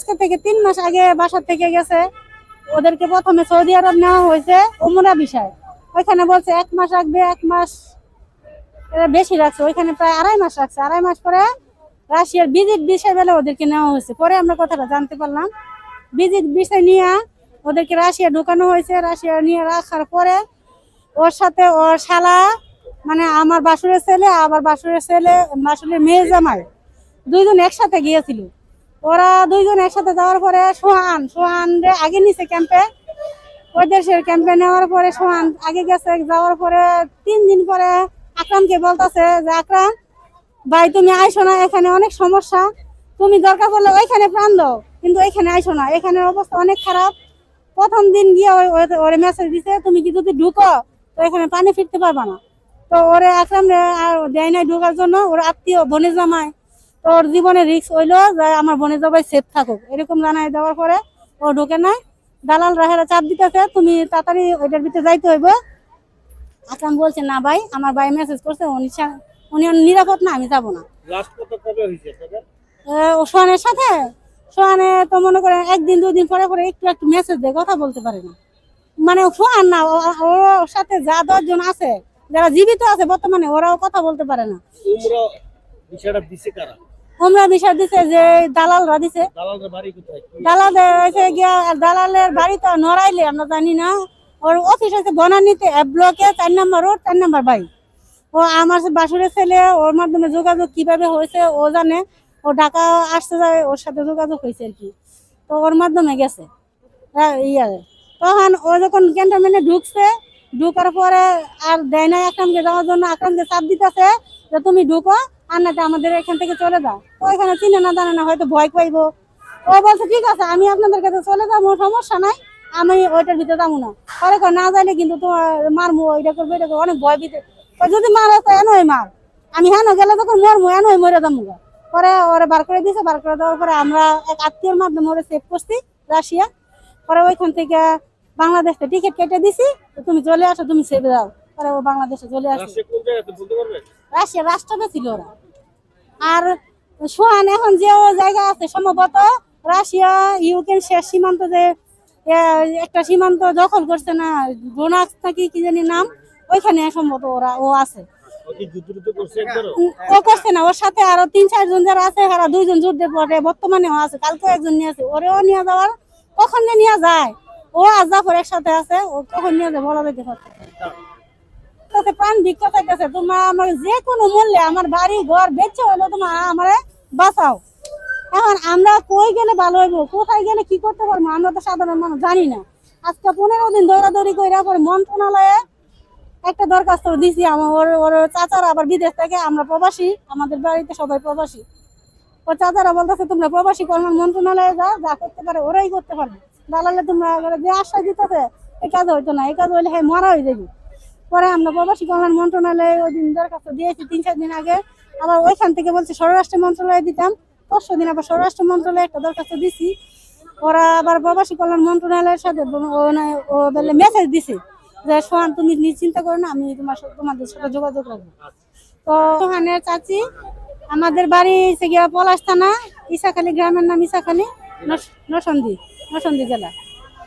আজকে থেকে তিন মাস আগে বাসা থেকে গেছে। ওদেরকে প্রথমে সৌদি আরব নেওয়া হয়েছে ওমরা বিষয়। ওইখানে বলছে এক মাস রাখবে, এক মাস বেশি রাখছে। ওইখানে প্রায় আড়াই মাস রাখছে। আড়াই মাস পরে রাশিয়ার ভিজিট বিষয় বেলা ওদেরকে নেওয়া হয়েছে। পরে আমরা কথাটা জানতে পারলাম। ভিজিট বিষয় নিয়ে ওদেরকে রাশিয়া ঢুকানো হয়েছে। রাশিয়া নিয়ে রাখার পরে ওর সাথে ওর শালা মানে আমার বাসুরের ছেলে, আবার বাসুরের ছেলে, বাসুরের মেয়ে জামাই, দুইজন একসাথে গিয়েছিল। ওরা দুইজন একসাথে যাওয়ার পরে সোহান সোহান আগে নিছে ক্যাম্পে ওই দেশের ক্যাম্পে নেওয়ার পরে সোহান আগে গেছে, যাওয়ার পরে তিন দিন পরে আকরামকে বলতেছে যে, আকরাম, ভাই তুমি আইসো না, এখানে অনেক সমস্যা। তুমি দরকার পড়লে ওইখানে প্রাণ দাও, কিন্তু এখানে আইসো না। এখানে অবস্থা অনেক খারাপ। প্রথম দিন গিয়ে ওরে মেসেজ দিছে, তুমি কি যদি ঢুকো, তো এখানে পানি ফিরতে পারবা না। তো ওরে আকরাম দেয় নাই ঢোকার জন্য। ওর আত্মীয়, বনে জামাই তো ওর জীবনে রিক্স হইল যে আমার বনে জামাই সেফ থাকুক। এরকম জানাই দেওয়ার পরে ও ঢোকে নাই। দালাল রাহেরা চাপ দিতেছে তুমি তাড়াতাড়ি ওইটার ভিতরে যাইতে হইব। আকরাম বলছে না ভাই আমার ভাই মেসেজ করছে উনি উনি নিরাপদ না আমি যাব না। ও সোহানের সাথে? সোহানে তো মনে করেন একদিন দুদিন পরে পরে একটু একটু মেসেজ দেয় কথা বলতে পারে না। মানে সোহান না ওর সাথে যা দশজন আছে যারা জীবিত আছে বর্তমানে ওরাও কথা বলতে পারে না। বিষয়টা দিছে কারা? বিষয় দিছে যে দালালরা দিছে। গিয়া দালালের বাড়ি তো নড়াইলে আমরা জানি না। ওর অফিস বনানীতে ব্লকে চার নম্বর রোড চার নম্বর বাড়ি। ও আমার বাসুরের ছেলে ওর মাধ্যমে যোগাযোগ কীভাবে হয়েছে ও জানে। ও ঢাকা আসতে যায় ওর সাথে যোগাযোগ হয়েছে আর কি। তো ওর মাধ্যমে গেছে। ইয়া। তখন ও যখন ক্যান্টনমেন্টে ঢুকছে ঢুকার পরে আর দেয় না আকরামকে যাওয়ার জন্য আকরামকে চাপ দিতেছে যে তুমি ঢুকো। আর না আমাদের এখান থেকে চলে যাও। তো এখানে চিনে না জানে না হয়তো ভয় পাইবো। ও বলছে ঠিক আছে আমি আপনাদের কাছে চলে যাব সমস্যা নাই। আমি ওইটার ভিতরে যাব না। পরে না যাইলে কিন্তু তোমার মারমু ওইটা করব এটা করব। অনেক ভয় কয়, যদি মার তো এনই মার। আমি হেন গেলে তখন মরমু এনই মরে যাব। পরে ওরা বার করে দিয়েছে বার করে দেওয়ার পরে আমরা এক আত্মীয়র মাধ্যমে ওরা সেভ করছি রাশিয়া। পরে ওইখান থেকে বাংলাদেশে টিকিট কেটে দিছি তুমি চলে আসো তুমি সেভে যাও। পরে ও বাংলাদেশে চলে আসো। রাশিয়া রাষ্ট্রপতি ছিল ওরা। আর সোহান এখন যে জায়গা আছে সম্ভবত রাশিয়া ইউক্রেন শেষ সীমান্ত যে একটা সীমান্ত দখল করছে না ডোনাক্স নাকি কি জানি নাম ওইখানে সম্ভবত ওরা ও আছে। ও করছে না ওর সাথে আরও তিন চারজন যারা আছে তারা দুইজন যুদ্ধে পড়ে বর্তমানে আছে কালকে একজন নিয়ে আছে ওরেও নিয়ে যাওয়ার কখন যে নিয়ে যায় ও আর জাফর একসাথে আছে ও কখন নিয়ে যায় বলা যেতে পারছে কাছে প্রাণ ভিক্ষা চাইতেছে তোমার আমার যে কোনো মূল্যে আমার বাড়ি, ঘর বেচে হলো তোমার আমারে বাঁচাও। এখন আমরা কই গেলে ভালো হইব? কোথায় গেলে কি করতে পারব? আমরা তো সাধারণ মানুষ, জানি না। আজকে পনেরো দিন দৌড়াদৌড়ি করে পরে মন্ত্রণালয়ে একটা দরখাস্ত দিছি আমার, ওর ওর চাচারা আবার বিদেশ থেকে, আমরা প্রবাসী, আমাদের বাড়িতে সবাই প্রবাসী। ওর চাচারা বলতেছে, তোমরা প্রবাসী কল্যাণ মন্ত্রণালয়ে যাও, যা করতে পারে, ওরাই করতে পারবে। দালালে তোমরা যে আশ্বাস দিতেছে এই কাজ হইতো না এই কাজ হইলে হ্যাঁ মারা হয়ে যাবে। পরে আমরা প্রবাসী কল্যাণ মন্ত্রণালয়ে ওই দিন দরখাস্ত দিয়েছি, তিন চার দিন আগে। আবার ওইখান থেকে বলছি স্বরাষ্ট্র মন্ত্রণালয়ে দিতাম। পরশু দিন আবার স্বরাষ্ট্র মন্ত্রণালয়ে একটা দরখাস্ত দিছি। ওরা আবার প্রবাসী কল্যাণ মন্ত্রণালয়ের সাথে ও বলে মেসেজ দিছে যে, সোহান, তুমি নিশ্চিন্তা করো না, আমি তোমার তোমাদের সাথে যোগাযোগ রাখব। তো সোহানের চাচি, আমাদের বাড়ি হচ্ছে গিয়া পলাশ থানা, ইসাখালী গ্রামের নাম ইসাখালী নরসন্দী নরসন্দী জেলা।